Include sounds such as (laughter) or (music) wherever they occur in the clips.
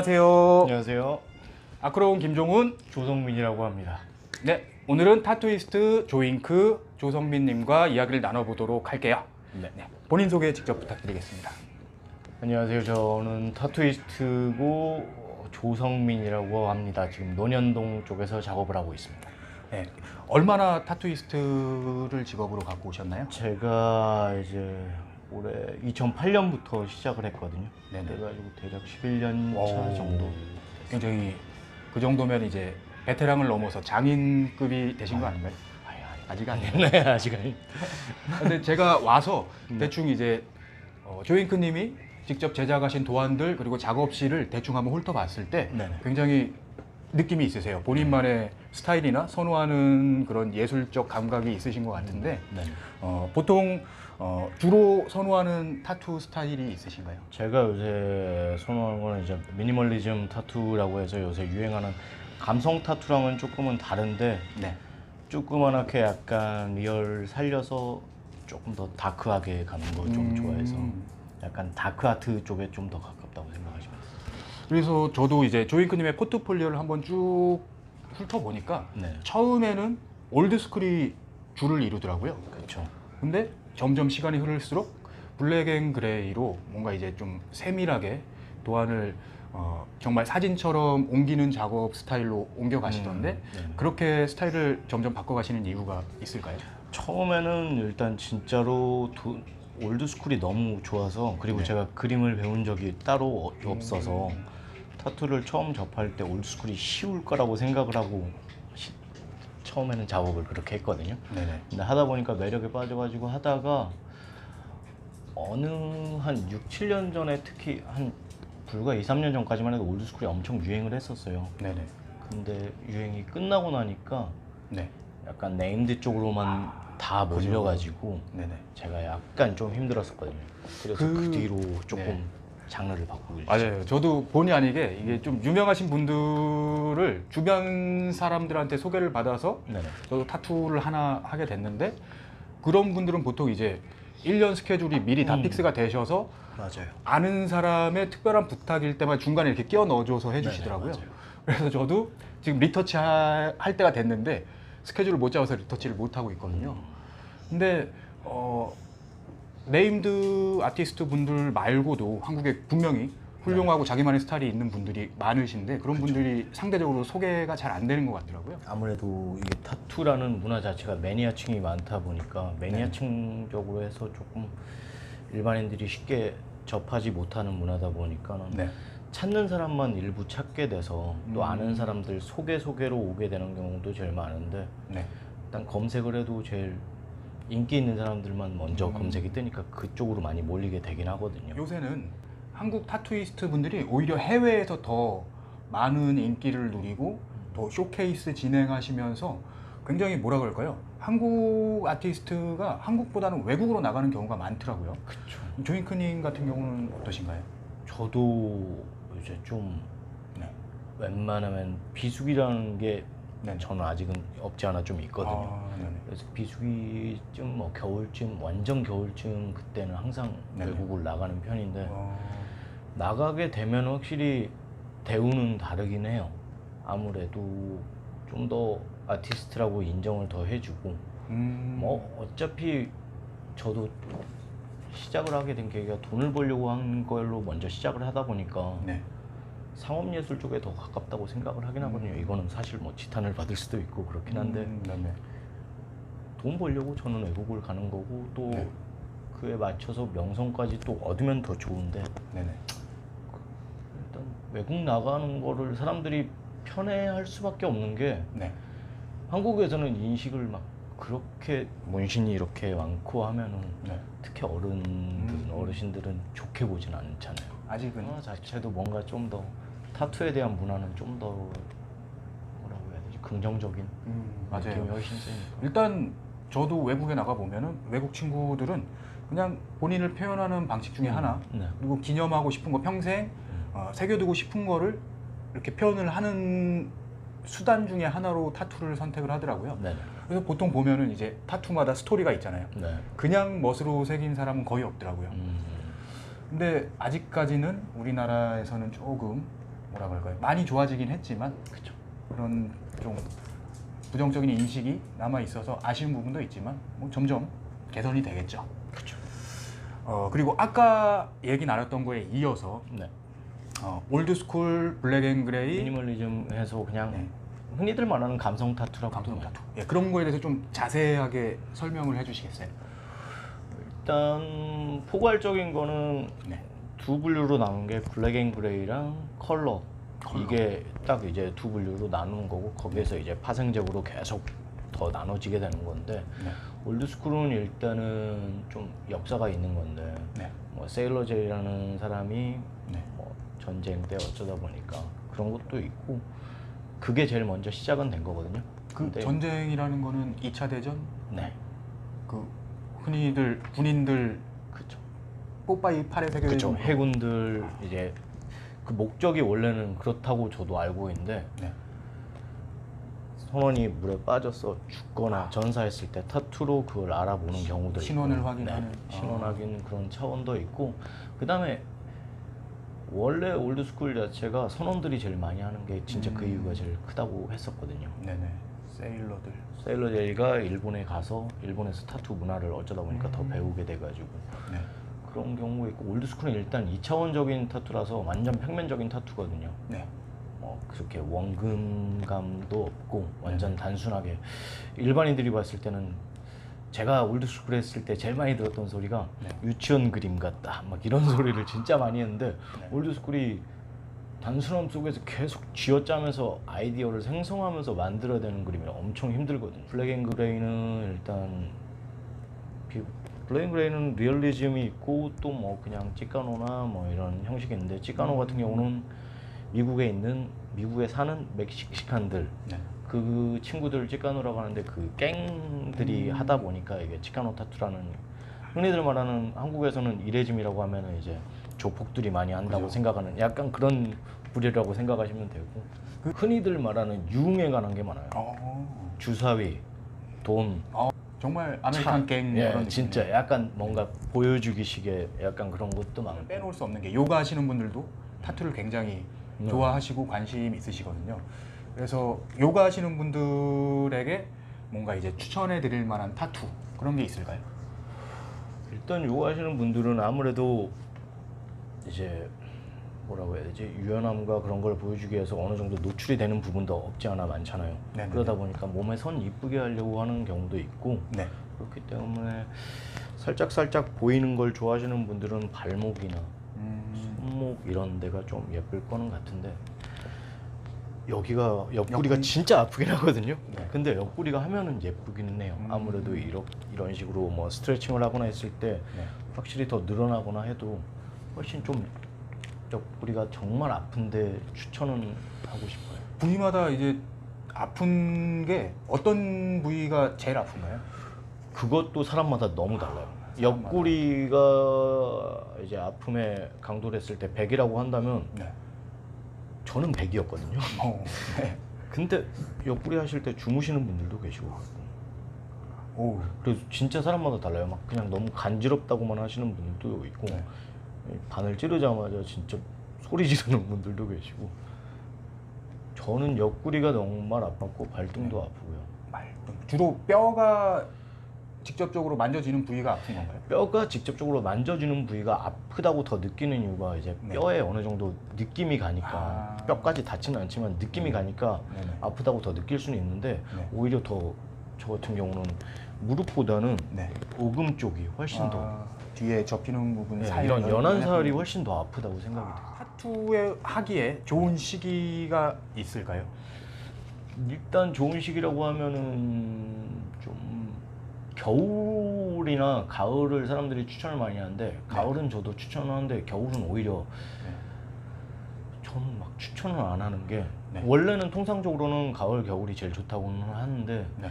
안녕하세요. 안녕하세요. 아크로운 김종훈. 조성민이라고 합니다. 네, 오늘은 타투이스트 조잉크 조성민님과 이야기를 나눠보도록 할게요. 네. 네, 본인 소개 직접 부탁드리겠습니다. 안녕하세요. 저는 타투이스트고 조성민이라고 합니다. 지금 논현동 쪽에서 작업을 하고 있습니다. 네, 얼마나 타투이스트를 직업으로 갖고 오셨나요? 제가 이제 올해 2008년부터 시작을 했거든요. 네네. 그래가지고 대략 11년 차 오. 정도. 굉장히 그 정도면 이제 베테랑을 넘어서 장인급이 되신 거 아닌가요? 아니, 아니. 아직 아니에요. 네, 아직은. 근데 제가 와서 네. 대충 이제 어, 조잉크님이 직접 제작하신 도안들 그리고 작업실을 대충 한번 훑어봤을 때 네네. 굉장히 느낌이 있으세요. 본인만의 스타일이나 선호하는 그런 예술적 감각이 있으신 것 같은데 네. 어, 보통 어, 주로 선호하는 타투 스타일이 있으신가요? 제가 요새 선호하는 거는 이제 미니멀리즘 타투라고 해서 요새 유행하는 감성 타투랑은 조금은 다른데 네. 조그만하게 약간 리얼 살려서 조금 더 다크하게 가는 거좀 음. 좋아해서 약간 다크 아트 쪽에 좀 더 가깝다고 생각하시면. 그래서 저도 이제 조잉크님의 포트폴리오를 한번 쭉 훑어보니까 네, 처음에는 올드스쿨이 주를 이루더라고요. 그렇죠. 근데 점점 시간이 흐를수록 블랙 앤 그레이로 뭔가 이제 좀 세밀하게 도안을 어, 정말 사진처럼 옮기는 작업 스타일로 옮겨 가시던데 음, 네. 그렇게 스타일을 점점 바꿔 가시는 이유가 있을까요? 처음에는 일단 진짜로 도, 올드 스쿨이 너무 좋아서 그리고 네. 제가 그림을 배운 적이 따로 어- 없어서 타투를 처음 접할 때 올드 스쿨이 쉬울 거라고 생각을 하고 시- 처음에는 작업을 그렇게 했거든요. 네네. 근데 하다 보니까 매력에 빠져가지고 하다가 어느 한 6, 7년 전에 특히 한 불과 2, 3년 전까지만 해도 올드스쿨이 엄청 유행을 했었어요. 네네. 근데 유행이 끝나고 나니까 네. 약간 네임드 쪽으로만 다. 몰려가지고 네네. 제가 약간 좀 힘들었었거든요. 그래서 그, 그- 뒤로 조금 네. 장르를 바꾸고 맞아요. 저도 본의 아니게 이게 좀 유명하신 분들을 주변 사람들한테 소개를 받아서 네네. 저도 타투를 하나 하게 됐는데 그런 분들은 보통 이제 1년 스케줄이 미리 다 음. 픽스가 되셔서 맞아요. 아는 사람의 특별한 부탁일 때만 중간에 이렇게 끼워 넣어줘서 해주시더라고요. 네네. 그래서 저도 지금 리터치 하- 할 때가 됐는데 스케줄을 못 잡아서 리터치를 못 하고 있거든요. 근데 어, 네임드 아티스트 분들 말고도 한국에 분명히 훌륭하고 자기만의 스타일이 있는 분들이 많으신데 그런 분들이 상대적으로 소개가 잘 안 되는 것 같더라고요. 아무래도 이게 타투라는 문화 자체가 매니아층이 많다 보니까 매니아층적으로 해서 조금 일반인들이 쉽게 접하지 못하는 문화다 보니까는 네. 찾는 사람만 일부 찾게 돼서 또 음. 아는 사람들 소개 소개로 오게 되는 경우도 제일 많은데 네. 일단 검색을 해도 제일 인기 있는 사람들만 먼저 음. 검색이 뜨니까 그쪽으로 많이 몰리게 되긴 하거든요. 요새는 한국 타투이스트 분들이 오히려 해외에서 더 많은 인기를 누리고 더 쇼케이스 진행하시면서 굉장히 뭐라 그럴까요? 한국 아티스트가 한국보다는 외국으로 나가는 경우가 많더라고요. 그렇죠. 조잉크님 같은 경우는 어떠신가요? 저도 이제 좀 네. 웬만하면 비수기라는 게 네. 저는 아직은 없지 않아 좀 있거든요. 아. 그래서 비수기쯤 뭐 겨울쯤 완전 겨울쯤 그때는 항상 네네. 외국을 나가는 편인데 어, 나가게 되면 확실히 대우는 다르긴 해요. 아무래도 좀 더 아티스트라고 인정을 더 해주고 음, 뭐 어차피 저도 시작을 하게 된 계기가 돈을 벌려고 한 걸로 먼저 시작을 하다 보니까 네. 상업예술 쪽에 더 가깝다고 생각을 하긴 하거든요. 이거는 사실 뭐 지탄을 받을 수도 있고 그렇긴 한데 음, 네네. 돈 벌려고 저는 외국을 가는 거고 또 네. 그에 맞춰서 명성까지 또 얻으면 더 좋은데 네네. 일단 외국 나가는 거를 사람들이 편해할 수밖에 없는 게 네. 한국에서는 인식을 막 그렇게 문신이 이렇게 많고 하면은 네. 특히 어른들 음. 어르신들은 좋게 보진 않잖아요. 아직은 문화 자체도 뭔가 좀더 타투에 대한 문화는 좀 더 뭐라고 해야 되지 긍정적인 음, 느낌이. 훨씬 세니까. 일단 저도 외국에 나가 보면은 외국 친구들은 그냥 본인을 표현하는 방식 중에 하나 네. 그리고 기념하고 싶은 거 평생 어, 새겨두고 싶은 거를 이렇게 표현을 하는 수단 중에 하나로 타투를 선택을 하더라고요. 네. 그래서 보통 보면은 이제 타투마다 스토리가 있잖아요. 네. 그냥 멋으로 새긴 사람은 거의 없더라고요. 음. 근데 아직까지는 우리나라에서는 조금 뭐라 그럴까요? 많이 좋아지긴 했지만 그렇죠. 그런 좀 부정적인 인식이 남아 있어서 아쉬운 부분도 있지만 뭐 점점 개선이 되겠죠. 그렇죠. 어 그리고 아까 얘기 나눴던 거에 이어서 네. 어, 올드스쿨 블랙 앤 그레이 미니멀리즘에서 그냥 네. 흔히들 말하는 감성 타투라고 감성 보면 타투 예, 그런 거에 대해서 좀 자세하게 설명을 해주시겠어요? 일단 포괄적인 거는 네. 두 분류로 나눈 게 블랙 앤 그레이랑 컬러. 컬러. 이게 딱 이제 두 분류로 나누는 거고 거기에서 이제 파생적으로 계속 더 나눠지게 되는 건데 네. 올드스쿨은 일단은 좀 역사가 있는 건데 네. 뭐 세일러 제이라는 사람이 네. 뭐 전쟁 때 어쩌다 보니까 그런 것도 있고 그게 제일 먼저 시작은 된 거거든요. 그 근데- 전쟁이라는 거는 2차 대전 네, 그 흔히들 군인들. 뽀빠이 그렇죠. 있는 거. 해군들 이제 그 목적이 원래는 그렇다고 저도 알고 있는데 네. 선원이 물에 빠져서 죽거나 전사했을 때 타투로 그걸 알아보는 경우도 신원을 있고, 확인하는. 네, 신원 아. 확인 그런 차원도 있고 그 다음에 원래 올드스쿨 자체가 선원들이 제일 많이 하는 게 진짜 그 음. 이유가 제일 크다고 했었거든요. 네네. 세일러들. 세일러 제이가 일본에 가서 일본에서 타투 문화를 어쩌다 보니까 더 음. 배우게 돼가지고 네. 그런 경우가 있고 올드스쿨은 일단 2차원적인 타투라서 완전 평면적인 타투거든요. 네. 뭐 그렇게 원근감도 없고 완전 네. 단순하게 일반인들이 봤을 때는 제가 올드스쿨 했을 때 제일 많이 들었던 소리가 네. 유치원 그림 같다 막 이런 소리를 진짜 많이 했는데 네. 올드스쿨이 단순함 속에서 계속 쥐어짜면서 아이디어를 생성하면서 만들어야 되는 그림이 엄청 힘들거든요. 블랙 앤 그레이는 일단 비- 앤 그레이는 리얼리즘이 있고 또 뭐 그냥 찌까노나 뭐 이런 형식이 있는데 찌까노 같은 경우는 미국에 있는 미국에 사는 멕시칸들 네. 그 친구들 찌까노라고 하는데 그 갱들이 음. 하다 보니까 이게 찌까노 타투라는 흔히들 말하는 한국에서는 이레즘이라고 하면은 이제 조폭들이 많이 한다고 그죠. 생각하는 약간 그런 부류라고 생각하시면 되고 그- 흔히들 말하는 유흥에 관한 게 많아요. 어. 주사위, 돈, 정말 아메리칸 갱 예, 그런 진짜 느낌이네요. 약간 뭔가 보여주기식의 약간 그런 것도 많고 빼놓을 수 없는 게 요가 하시는 분들도 타투를 굉장히 네. 좋아하시고 관심 있으시거든요. 그래서 요가 하시는 분들에게 뭔가 이제 추천해 드릴 만한 타투 그런 게 있을까요? 일단 요가 하시는 분들은 아무래도 이제 뭐라고 해야 되지 유연함과 그런 걸 보여주기 위해서 어느 정도 노출이 되는 부분도 없지 않아 많잖아요. 네네네. 그러다 보니까 몸에 선 이쁘게 하려고 하는 경우도 있고 네. 그렇기 때문에 살짝 살짝 보이는 걸 좋아하시는 분들은 발목이나 음, 손목 이런 데가 좀 예쁠 거는 같은데 여기가 옆구리가 옆구리? 진짜 아프긴 하거든요. 네. 근데 옆구리가 하면은 예쁘기는 해요. 음. 아무래도 이런 이런 식으로 뭐 스트레칭을 하거나 했을 때 네. 확실히 더 늘어나거나 해도 훨씬 좀 옆구리가 정말 아픈데 추천은 하고 싶어요. 부위마다 이제 아픈 게 어떤 부위가 제일 아픈가요? 그것도 사람마다 너무 달라요. 사람마다. 옆구리가 이제 아픔의 강도를 했을 때 100이라고 한다면 네. 저는 100이었거든요. 어, 네. 근데 옆구리 하실 때 주무시는 분들도 계시고 오. 그래서 진짜 사람마다 달라요. 막 그냥 너무 간지럽다고만 하시는 분들도 있고 네. 바늘 찌르자마자 진짜 소리 지르는 분들도 계시고 저는 옆구리가 정말 아팠고 발등도 네. 아프고요. 말끔. 주로 뼈가 직접적으로 만져지는 부위가 아픈 건가요? 뼈가 직접적으로 만져지는 부위가 아프다고 더 느끼는 이유가 이제 네. 뼈에 어느 정도 느낌이 가니까 아. 뼈까지 닿지는 않지만 느낌이 가니까 네네. 아프다고 더 느낄 수는 있는데 네. 오히려 더 저 같은 경우는 무릎보다는 네. 오금 쪽이 훨씬 더 아, 뒤에 접히는 부분 네, 사이에 이런 연한 살이. 훨씬 더 아프다고 생각이 돼요. 타투에 하기에 좋은 시기가 있을까요? 일단 좋은 시기라고 하면은 좀 겨울이나 가을을 사람들이 추천을 많이 하는데 가을은 저도 추천을 하는데 겨울은 오히려 네. 저는 막 추천을 안 하는 게 네. 원래는 통상적으로는 가을 겨울이 제일 좋다고는 하는데 네.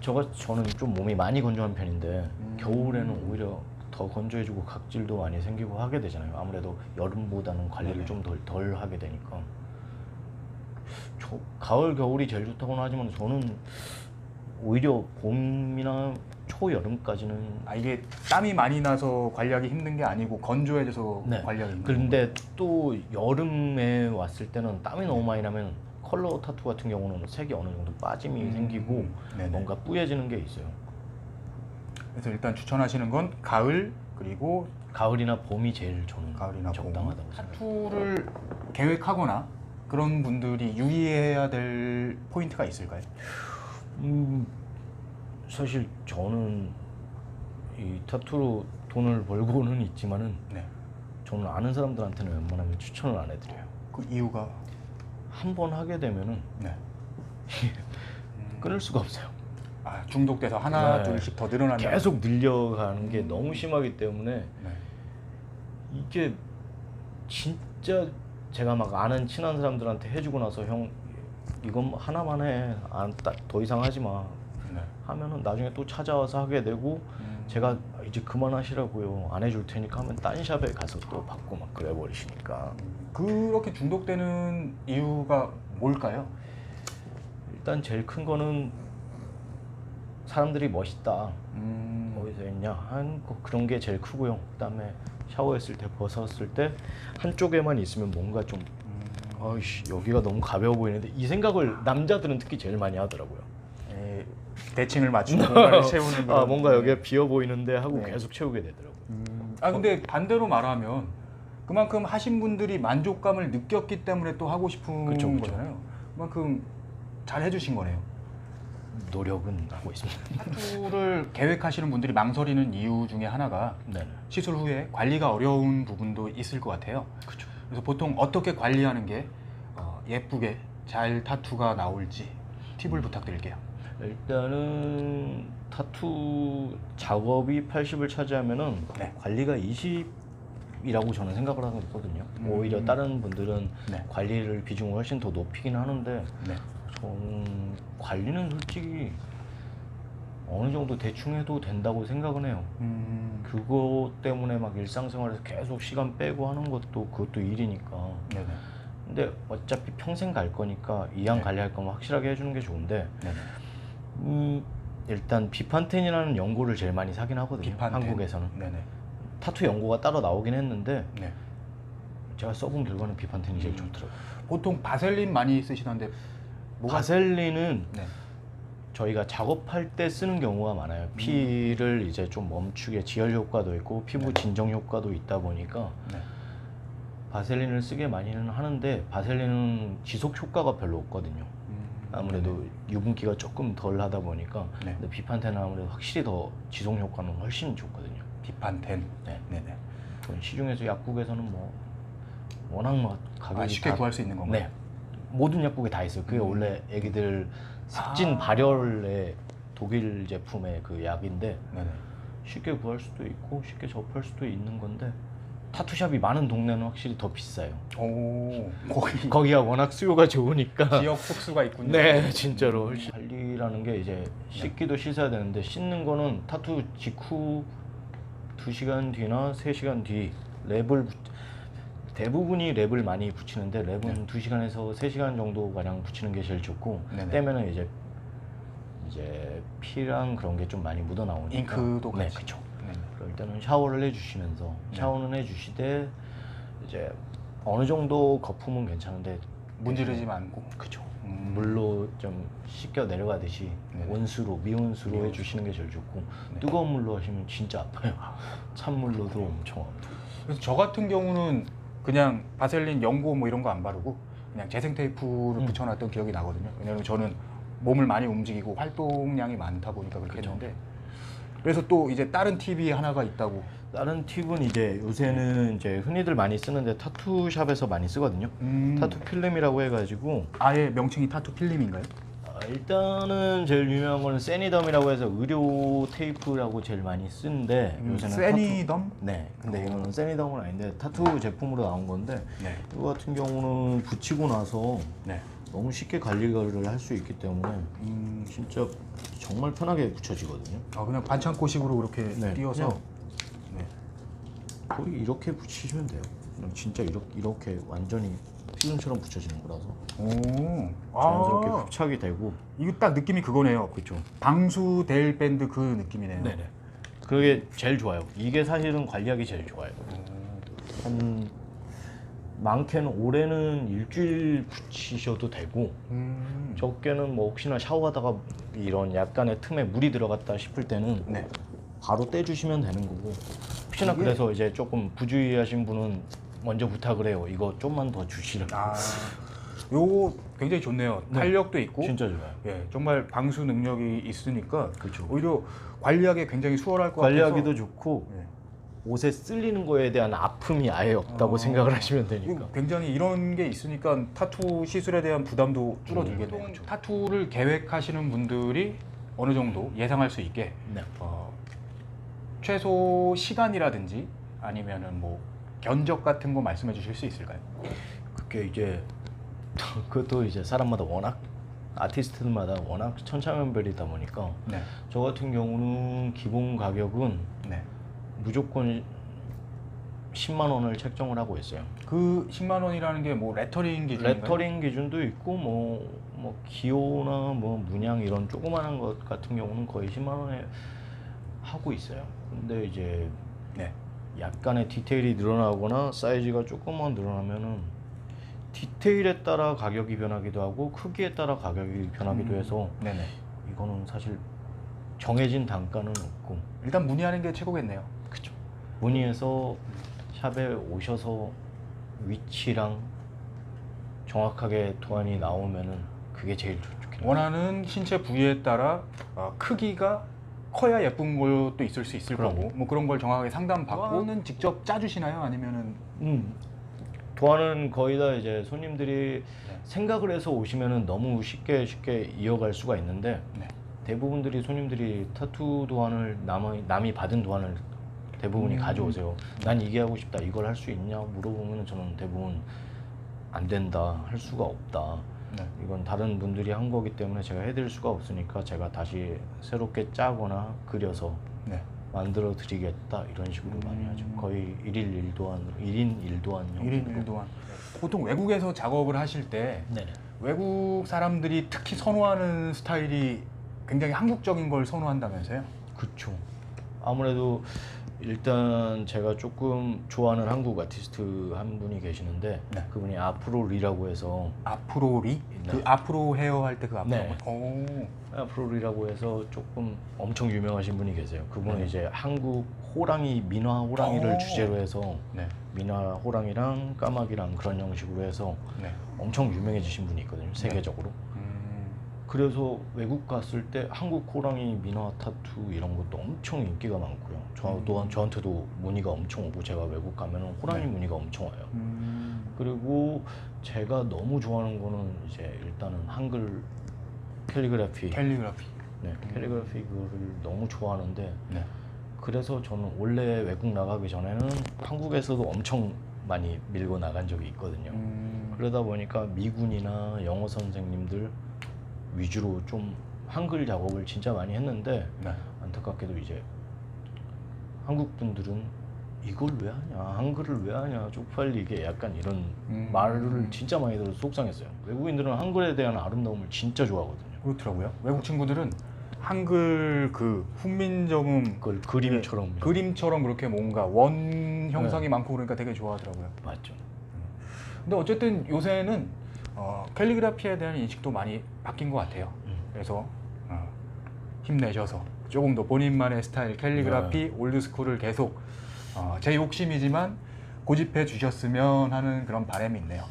저가 저는 좀 몸이 많이 건조한 편인데 음. 겨울에는 오히려 더 건조해지고 각질도 많이 생기고 하게 되잖아요. 아무래도 여름보다는 관리를 네네. 좀덜 덜 하게 되니까. 저 가을 겨울이 제일 좋다고는 하지만 저는 오히려 봄이나 초여름까지는 아 이게 땀이 많이 나서 관리하기 힘든 게 아니고 건조해져서 네. 관리하기 힘든 그런데 또 여름에 왔을 때는 땀이 너무 많이 나면 컬러 타투 같은 경우는 색이 어느 정도 빠짐이 음, 생기고 네네. 뭔가 뿌얘지는 게 있어요. 그래서 일단 추천하시는 건 가을 그리고 가을이나 봄이 제일 저는 가을이나 적당하다고 봄. 생각해요. 타투를 계획하거나 그런 분들이 유의해야 될 포인트가 있을까요? 음, 사실 저는 이 타투로 돈을 벌고는 있지만은 네. 저는 아는 사람들한테는 웬만하면 추천을 안 해드려요. 그 이유가 한 번 하게 되면은 네. (laughs) 끊을 수가 없어요. 아, 중독돼서 하나 네. 둘씩 더 늘어난다. 계속 늘려가는 게 너무 심하기 때문에 네. 이게 진짜 제가 막 아는 친한 사람들한테 해주고 나서 형 이건 하나만 해. 안, 따- 더 이상 하지 마. 네. 하면은 나중에 또 찾아와서 하게 되고 음. 제가 이제 그만하시라고요. 안 해줄 테니까 하면 딴 샵에 가서 또 받고 막 그래 버리시니까 그렇게 중독되는 이유가 뭘까요? 일단 제일 큰 거는 사람들이 멋있다. 음. 어디서 했냐 한 거- 그런 게 제일 크고요. 그다음에 샤워했을 때 벗었을 때 한쪽에만 있으면 뭔가 좀 음. 아이씨 여기가 너무 가벼워 보이는데 이 생각을 남자들은 특히 제일 많이 하더라고요. 에, 대칭을 맞추고 (laughs) 뭔가를 채우는 아 뭔가 여기가 비어 보이는데 하고 네. 계속 채우게 되더라고요. 음. 아 근데 반대로 말하면 그만큼 하신 분들이 만족감을 느꼈기 때문에 또 하고 싶은 그쵸, 그쵸. 거잖아요. 그만큼 잘 해주신 거네요. 노력은 하고 있습니다. 타투를 계획하시는 분들이 망설이는 이유 중에 하나가 네. 시술 후에 관리가 어려운 부분도 있을 것 같아요. 그렇죠. 그래서 보통 어떻게 관리하는 게 어, 예쁘게 잘 타투가 나올지 팁을 부탁드릴게요. 일단은 타투 작업이 80을 차지하면은 네. 관리가 20이라고 저는 생각을 하거든요. 음. 오히려 다른 분들은 네. 관리를 비중을 훨씬 더 높이긴 하는데 네. 저는 관리는 솔직히 어느 정도 대충 해도 된다고 생각은 해요. 음, 그거 때문에 막 일상생활에서 계속 시간 빼고 하는 것도 그것도 일이니까. 네네. 근데 어차피 평생 갈 거니까 이왕 네. 관리할 거면 확실하게 해주는 게 좋은데 네네. 음, 일단 비판텐이라는 연고를 제일 많이 사긴 하거든요. 비판텐. 한국에서는 네네. 타투 연고가 따로 나오긴 했는데 네. 제가 써본 결과는 비판텐이 제일 음. 좋더라고요. 보통 바셀린 많이 쓰시던데 뭐가 바셀린은 네. 저희가 작업할 때 쓰는 경우가 많아요. 피를 이제 좀 멈추게 지혈 효과도 있고 피부 네. 진정 효과도 있다 보니까 네. 바셀린을 쓰게 많이는 하는데 바셀린은 지속 효과가 별로 없거든요. 음, 아무래도 유분기가 조금 덜 하다 보니까 네. 근데 비판텐은 아무래도 확실히 더 지속 효과는 훨씬 좋거든요. 비판텐. 네. 네네. 그건 시중에서 약국에서는 뭐 워낙 막 가격이 아, 쉽게 다- 구할 수 있는 건가요? 네 모든 약국에 다 있어요. 그게 음. 원래 애기들 습진 아. 발열의 독일 제품의 그 약인데 네네. 쉽게 구할 수도 있고 쉽게 접할 수도 있는 건데 타투샵이 많은 동네는 확실히 더 비싸요. 오, 거기 (laughs) 거기가 워낙 수요가 좋으니까 지역 특수가 있군요. 네, 진짜로 훨씬 관리라는 게 이제 씻기도 씻어야 되는데 씻는 거는 타투 직후 2시간 뒤나 3시간 뒤 랩을 붙- 대부분이 랩을 많이 붙이는데 랩은 네. 2시간에서 3시간 정도 가량 붙이는 게 제일 좋고 네네. 떼면은 이제 이제 피랑 그런 게 좀 많이 묻어 나오니까 잉크도 네, 같이. 그렇죠. 네. 그럴 때는 샤워를 해주시면서 네. 샤워는 해주시되 이제 어느 정도 거품은 괜찮은데 문지르지 않고. 그죠. 음. 물로 좀 씻겨 내려가듯이 네네. 온수로 미온수로 미온수로. 해주시는 게 제일 좋고 네. 뜨거운 물로 하시면 진짜 아파요. (laughs) 찬물로도 엄청 아파요. 그래서 저 같은 경우는 그냥 바셀린 연고 뭐 이런 거 안 바르고 그냥 재생 테이프를 음. 붙여놨던 기억이 나거든요. 왜냐면 저는 몸을 많이 움직이고 활동량이 많다 보니까 그렇게 그쵸. 했는데 그래서 또 이제 다른 팁이 하나가 있다고. 다른 팁은 이제 요새는 이제 흔히들 많이 쓰는데 타투샵에서 많이 쓰거든요. 음, 타투 필름이라고 해가지고 아예 명칭이 타투 필름인가요? 아, 일단은 제일 유명한 거는 세니덤이라고 해서 의료 테이프라고 제일 많이 쓰는데 음, 요새는 세니덤? 타투, 네 근데 어. 이거는 세니덤은 아닌데 타투 제품으로 나온 건데 네. 이거 같은 경우는 붙이고 나서 네. 너무 쉽게 관리를 할 수 있기 때문에 음, 진짜 정말 편하게 붙여지거든요. 아 그냥 반창고식으로 그렇게 네. 그냥 네. 거의 이렇게 붙이시면 돼요. 그냥 진짜 이렇게, 이렇게 완전히 필름처럼 붙여지는 거라서 오. 자연스럽게 아, 흡착이 되고 이거 딱 느낌이 그거네요. 그렇죠. 방수 델 밴드 그 느낌이네요. 네네. 그게 제일 좋아요. 이게 사실은 관리하기 제일 좋아요. 한 많게는 올해는 일주일 붙이셔도 되고 음. 적게는 뭐 혹시나 샤워하다가 이런 약간의 틈에 물이 들어갔다 싶을 때는 네. 바로 떼주시면 되는 거고 혹시나 이게- 그래서 이제 조금 부주의하신 분은 먼저 부탁을 해요. 이거 좀만 더 주시라. 아, 요거 굉장히 좋네요. 네. 탄력도 있고, 진짜 좋아요. 예, 정말 방수 능력이 있으니까 그렇죠. 오히려 관리하기 굉장히 수월할 것 관리하기도 같아서 좋고 예. 옷에 쓸리는 거에 대한 아픔이 아예 없다고 어. 생각을 하시면 되니까. 이거 굉장히 이런 게 있으니까 타투 시술에 대한 부담도 줄어들겠네요. 음, 그렇죠. 타투를 계획하시는 분들이 어느 정도 예상할 수 있게 네. 어, 최소 시간이라든지 아니면은 뭐 견적 같은 거 말씀해 주실 수 있을까요? 그게 이제 (laughs) 그것도 이제 사람마다 워낙 아티스트들마다 워낙 천차만별이다 보니까 네. 저 같은 경우는 기본 가격은 네. 무조건 10만 원을 책정을 하고 있어요. 그 10만 원이라는 게 뭐 레터링 기준인가요? 레터링 기준도 있고 뭐, 뭐 기호나 뭐 문양 이런 조그마한 것 같은 경우는 거의 10만 원에 하고 있어요. 근데 이제 네. 약간의 디테일이 늘어나거나 사이즈가 조금만 늘어나면은 디테일에 따라 가격이 변하기도 하고 크기에 따라 가격이 변하기도 음. 해서 네네. 이거는 사실 정해진 단가는 없고 일단 문의하는 게 최고겠네요. 그죠 문의해서 샵에 오셔서 위치랑 정확하게 도안이 나오면은 그게 제일 좋- 좋긴 해요. 원하는 신체 부위에 따라 어, 크기가 커야 예쁜 것도 있을 수 있을 그럼요. 거고 뭐 그런 걸 정확하게 상담 받고는 직접 짜주시나요? 아니면은 음. 도안은 거의 다 이제 손님들이 네. 생각을 해서 오시면은 너무 쉽게 쉽게 이어갈 수가 있는데 네. 대부분들이 손님들이 타투 도안을 남이, 남이 받은 도안을 대부분이 음. 가져오세요. 난 이게 하고 싶다. 이걸 할 수 있냐 물어보면 저는 대부분 안 된다. 할 수가 없다. 네. 이건 다른 분들이 한 거기 때문에 제가 해드릴 수가 없으니까 제가 다시 새롭게 짜거나 그려서 네. 만들어 드리겠다 이런 식으로 많이 하죠. 음. 거의 일일일도안으로일인일도안 1인 1도안. 보통 외국에서 작업을 하실 때 네. 외국 사람들이 특히 선호하는 스타일이 굉장히 한국적인 걸 선호한다면서요? 그쵸. 아무래도 일단 제가 조금 좋아하는 한국 아티스트 한 분이 계시는데 네. 그분이 아프로리라고 해서 아프로리? 네. 그 아프로 헤어 할 때그 아프로? 네. 오. 아프로리라고 해서 조금 엄청 유명하신 분이 계세요. 그분은 네. 이제 한국 호랑이 민화 호랑이를 오. 주제로 해서 네. 민화 호랑이랑 까마귀랑 그런 형식으로 해서 네. 엄청 유명해지신 분이 있거든요. 세계적으로. 음. 그래서 외국 갔을 때 한국 호랑이 민화 타투 이런 것도 엄청 인기가 많고요. 저 음. 또한 저한테도 문의가 엄청 오고 제가 외국 가면 호랑이 네. 문의가 엄청 와요. 음. 그리고 제가 너무 좋아하는 거는 이제 일단은 한글 캘리그라피. 캘리그라피. 네, 캘리그라피 그거를 너무 좋아하는데 네. 그래서 저는 원래 외국 나가기 전에는 한국에서도 엄청 많이 밀고 나간 적이 있거든요. 음. 그러다 보니까 미군이나 영어 선생님들 위주로 좀 한글 작업을 진짜 많이 했는데 네. 안타깝게도 이제 한국 분들은 이걸 왜 하냐 한글을 왜 하냐 쪽팔리게 약간 이런 음. 말을 진짜 많이 들어서 속상했어요 외국인들은 한글에 대한 아름다움을 진짜 좋아하거든요 그렇더라고요. 외국 친구들은 한글 그 훈민정음 그걸 그림처럼 네. 그림처럼 그렇게 뭔가 원 형상이 네. 많고 그러니까 되게 좋아하더라고요. 맞죠 근데 어쨌든 요새는 어, 캘리그라피에 대한 인식도 많이 바뀐 것 같아요. 음. 그래서 어, 힘내셔서 조금 더 본인만의 스타일 캘리그라피 네. 올드스쿨을 계속 어, 제 욕심이지만 고집해 주셨으면 하는 그런 바람이 있네요.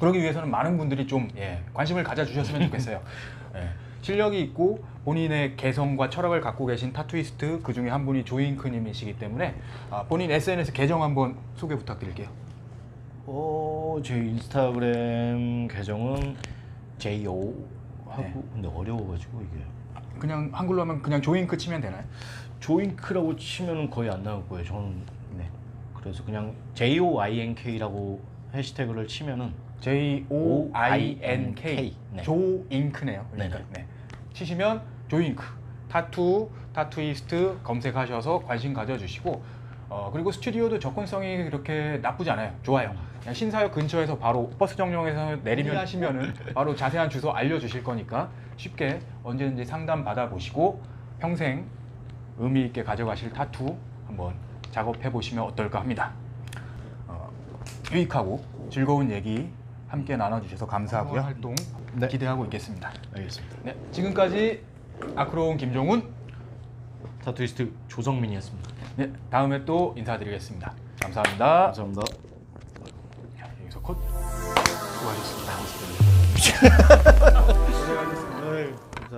그러기 위해서는 많은 분들이 좀 예, 관심을 가져 주셨으면 좋겠어요. (laughs) 예, 실력이 있고 본인의 개성과 철학을 갖고 계신 타투이스트 그 중에 한 분이 조잉크님이시기 때문에 아, 본인 SNS 계정 한번 소개 부탁드릴게요. 어, 제 인스타그램 계정은 JO 하고 네. 근데 어려워가지고 이게 그냥 한글로 하면 그냥 조잉크 치면 되나요? 조잉크라고 치면은 거의 안 나올 거예요 저는 네. 그래서 그냥 JOINK라고 해시태그를 치면은 J O I N K 네. 조잉크네요. 그러니까 네네. 네. 치시면 조잉크 타투 타투이스트 검색하셔서 관심 가져주시고 어, 그리고 스튜디오도 접근성이 그렇게 나쁘지 않아요. 좋아요. 그냥 신사역 근처에서 바로 버스 정류장에서 내리면 하시면은 (laughs) 바로 자세한 주소 알려주실 거니까 쉽게 언제든지 상담 받아보시고 평생 의미 있게 가져가실 타투 한번 작업해 보시면 어떨까 합니다. 어, 유익하고 즐거운 얘기 함께 나눠주셔서 감사하고요. 활동 네. 기대하고 있겠습니다. 알겠습니다. 네, 지금까지 아크로운 김종훈. 타투이스트 조성민이었습니다. 네, 다음에 또 인사드리겠습니다. 감사합니다. 감사합니다. 여기서 컷. 수고하셨습니다. (laughs)